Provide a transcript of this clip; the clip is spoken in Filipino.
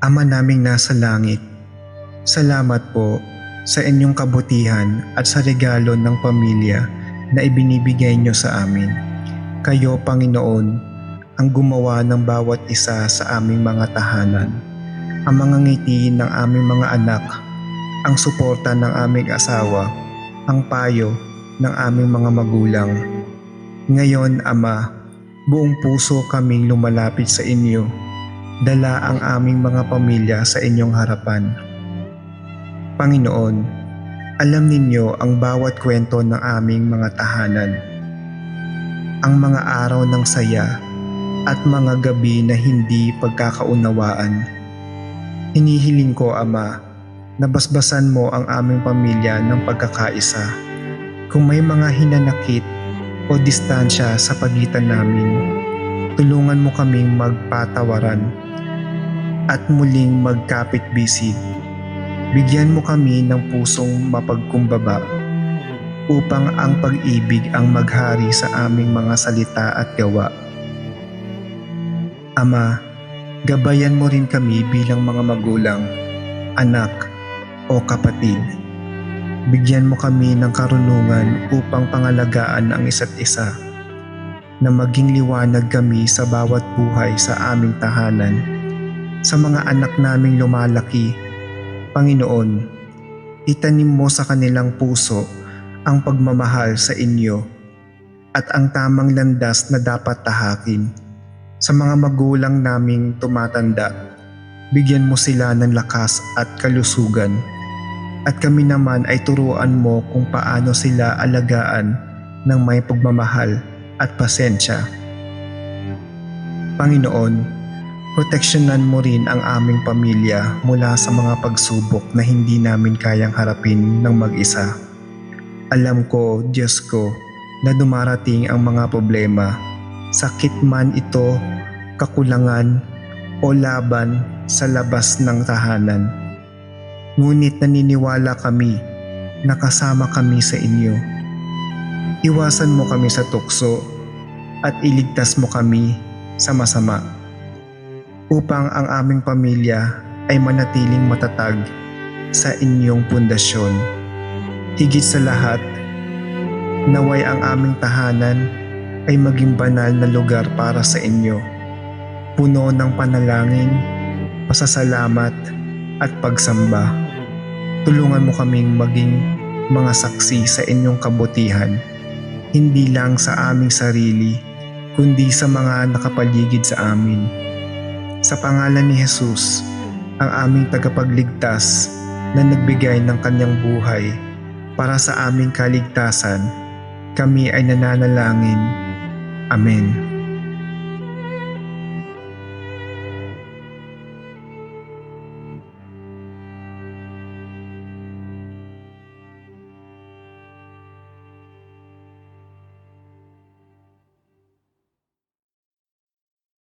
Ama naming nasa langit, salamat po sa inyong kabutihan at sa regalo ng pamilya na ibinibigay nyo sa amin. Kayo, Panginoon, ang gumawa ng bawat isa sa aming mga tahanan. Ang mga ngiti ng aming mga anak, ang suporta ng aming asawa, ang payo ng aming mga magulang. Ngayon, Ama, buong puso kaming lumalapit sa inyo dala ang aming mga pamilya sa inyong harapan. Panginoon, alam ninyo ang bawat kwento ng aming mga tahanan. Ang mga araw ng saya at mga gabi na hindi pagkakaunawaan. Hinihiling ko, Ama, na basbasan mo ang aming pamilya ng pagkakaisa. Kung may mga hinanakit o distansya sa pagitan namin, tulungan mo kaming magpatawaran at muling magkapit-bisig. Bigyan mo kami ng pusong mapagkumbaba upang ang pag-ibig ang maghari sa aming mga salita at gawa. Ama, gabayan mo rin kami bilang mga magulang, anak o kapatid. Bigyan mo kami ng karunungan upang pangalagaan ang isa't isa na maging liwanag kami sa bawat buhay sa aming tahanan sa mga anak naming lumalaki. Panginoon, itanim mo sa kanilang puso ang pagmamahal sa inyo at ang tamang landas na dapat tahakin. Sa mga magulang naming tumatanda, bigyan mo sila ng lakas at kalusugan. At kami naman ay turuan mo kung paano sila alagaan ng may pagmamahal at pasensya. Panginoon, proteksyonan mo rin ang aming pamilya mula sa mga pagsubok na hindi namin kayang harapin ng mag-isa. Alam ko, Diyos ko, na dumarating ang mga problema, sakit man ito, kakulangan, o laban sa labas ng tahanan. Ngunit naniniwala kami na kasama kami sa inyo. Iwasan mo kami sa tukso at iligtas mo kami sa masama upang ang aming pamilya ay manatiling matatag sa inyong pundasyon. Higit sa lahat, naway ang aming tahanan ay maging banal na lugar para sa inyo, puno ng panalangin, pasasalamat at pagsamba. Tulungan mo kaming maging mga saksi sa inyong kabutihan, hindi lang sa aming sarili, kundi sa mga nakapaligid sa amin. Sa pangalan ni Jesus, ang aming tagapagligtas na nagbigay ng kanyang buhay para sa aming kaligtasan, kami ay nananalangin. Amen.